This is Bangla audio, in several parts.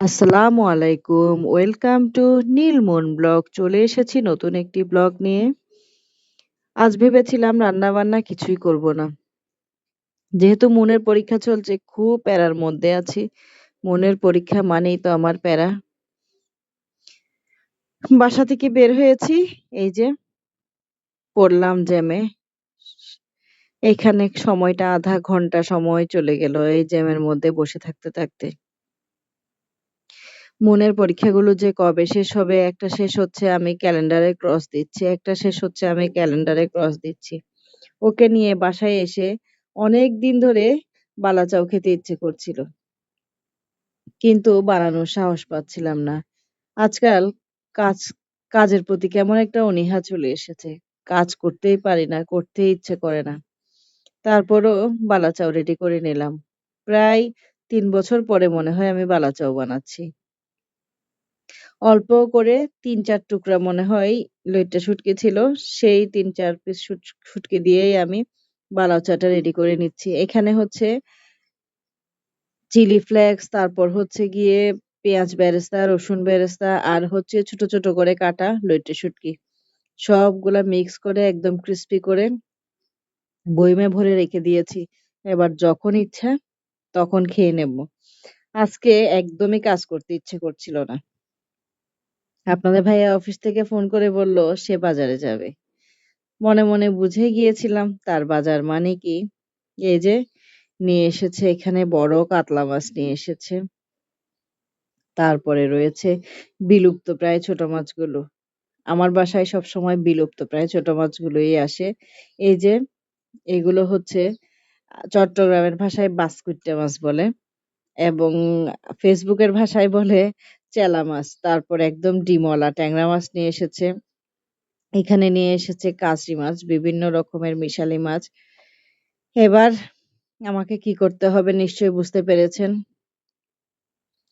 আসসালামু আলাইকুম। Welcome to Nilmon blog. চলে এসেছি নতুন একটি ব্লগ নিয়ে। আজ ভেবেছিলাম রান্না-বান্না কিছুই করব না। যেহেতু মনের পরীক্ষা চলছে, খুব প্যারার মধ্যে আছি। মনের পরীক্ষা মানেই তো আমার প্যারা। বাসা থেকে বের হয়েছি, এই যে পড়লাম জ্যামে। এখানে সময়টা আধা ঘণ্টা সময় চলে গেল এই জ্যামের মধ্যে বসে থাকতে থাকতে। মনের পরীক্ষাগুলো যে কবে শেষ হবে, একটা শেষ হচ্ছে আমি ক্যালেন্ডারে ক্রস দিচ্ছি, একটা শেষ হচ্ছে আমি ক্যালেন্ডারে ক্রস দিচ্ছি। ওকে নিয়ে বাসায় এসে অনেক দিন ধরে বালাচাও খেতে ইচ্ছে করছিল। কিন্তু বানানোর সাহস পাচ্ছিলাম না। আজকাল কাজ কাজের প্রতি কেমন একটা অনীহা চলে এসেছে। কাজ করতেই পারি না, করতেই ইচ্ছে করে না। তারপরও বালাচাও রেডি করে নিলাম। প্রায় তিন বছর পরে মনে হয় আমি বালাচাও বানাচ্ছি। অল্প করে ৩-৪ টুকরা মনে হয় লইট্টা শুটকি ছিল। সেই ৩-৪ পিস শুট শুটকি দিয়েই আমি বালাচাটা রেডি করে নিচ্ছি। এখানে হচ্ছে চিলি ফ্লেক্স, তারপর হচ্ছে গিয়ে পেঁয়াজ বেরেস্তা, রসুন বেরেস্তা আর হচ্ছে ছোট, ছোট করে কাটা লইট্টা শুটকি। সবগুলা মিক্স করে একদম ক্রিস্পি করে বইমে ভরে রেখে দিয়েছি। এবার যখন ইচ্ছা তখন খেয়ে নেব। আজকে একদমই কাজ করতে ইচ্ছে করছিল না। আপনাদের ভাইয়া অফিস থেকে ফোন করে বলল সে বাজারে যাবে। মনে, মনে বুঝে গিয়েছিলাম তার বাজার মানে কি? এই যে নিয়ে এসেছে এখানে বড় কাতলা মাছ নিয়ে এসেছে। তারপরে রয়েছে বিলুপ্ত প্রায় ছোট মাছগুলো। আমার বাসায় সবসময় বিলুপ্ত প্রায় ছোট মাছগুলোই আসে। এই যে এগুলো হচ্ছে চট্টগ্রামের ভাষায় বাসকুইট্টা মাছ বলে এবং ফেসবুকের ভাষায় বলে চেলা মাছ। তারপর একদম ডিমওয়ালা ট্যাংরা মাছ নিয়ে এসেছে। এখানে নিয়ে এসেছে কাচরি মাছ, বিভিন্ন রকমের মিশালি মাছ। এবার আমাকে কি করতে হবে নিশ্চয়ই বুঝতে পেরেছেন।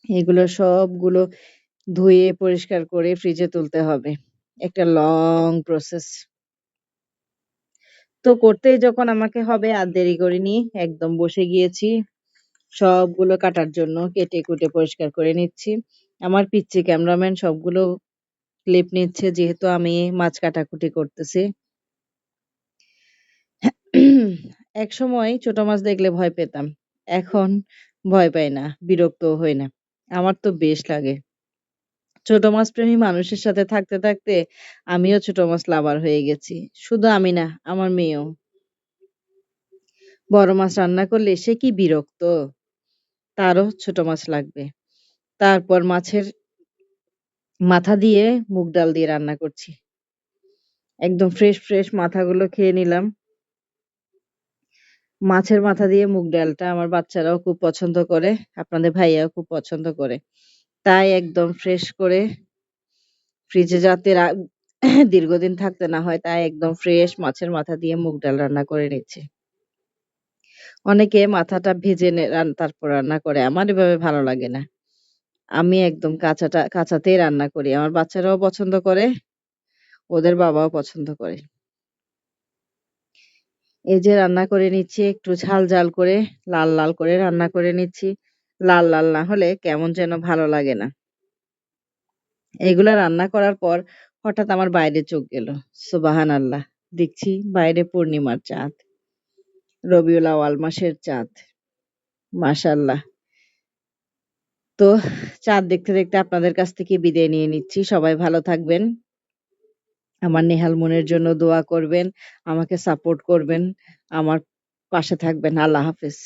এগুলো সবগুলো ধুয়ে পরিষ্কার করে ফ্রিজে তুলতে হবে। একটা লং প্রসেস। তো করতেই যখন আমাকে হবে আর দেরি করিনি। একদম বসে গিয়েছি। সবগুলো কাটার জন্য কেটে-কুটে পরিষ্কার করে নিচ্ছি। আমার পিচ্চি ক্যামেরাম্যান সবগুলো ক্লিপ নিচ্ছে যেহেতু আমি মাছ কাটাকুটি করতেছি। এক সময় ছোট মাছ দেখলে ভয় পেতাম। এখন ভয় পাই না, বিরক্তও হই না। আমার তো বেশ লাগে। ছোট মাছ প্রেমী মানুষের সাথে থাকতে, থাকতে আমিও ছোট মাছ লাভার হয়ে গেছি। শুধু আমি না, আমার মেয়েও। বড় মাছ রান্না করলে সে কি বিরক্ত! তারও ছোট মাছ লাগবে। তারপর মাছের মাথা দিয়ে মুগ ডাল দিয়ে রান্না করছি। একদম ফ্রেশ, ফ্রেশ মাথাগুলো খেয়ে নিলাম। মাছের মাথা দিয়ে মুগ ডালটা আমার বাচ্চারাও খুব পছন্দ করে। আপনাদের ভাইয়াও খুব পছন্দ করে। তাই একদম ফ্রেশ করে ফ্রিজে যাতে দীর্ঘদিন থাকতে না হয় তাই একদম ফ্রেশ মাছের মাথা দিয়ে মুগ ডাল রান্না করে নিচ্ছি। অনেকে মাথাটা ভেজে তারপর রান্না করে। আমার এভাবে ভালো লাগে না। আমি একদম কাঁচাটা কাঁচাতেই রান্না করি। আমার বাচ্চারাও পছন্দ করে, ওদের বাবাও পছন্দ করে। এই যে রান্না করে নিচ্ছি একটু ঝাল, ঝাল করে লাল, লাল করে রান্না করে নিচ্ছি। লাল, লাল না হলে কেমন যেন ভালো লাগে না। এগুলা রান্না করার পর হঠাৎ আমার বাইরে চোখ গেল। সুবাহান আল্লাহ দেখছি বাইরে পূর্ণিমার চাঁদ। রবিউল আউয়াল মাসের চাঁদ। মাশাআল্লাহ! তো চাঁদ দেখতে, দেখতে আপনাদের কাছ থেকে বিদায় নিয়ে নিচ্ছি। সবাই ভালো থাকবেন। আমার নেহাল মনের জন্য দোয়া করবেন, আমাকে সাপোর্ট করবেন, আমার পাশে থাকবেন। আল্লাহ হাফেজ।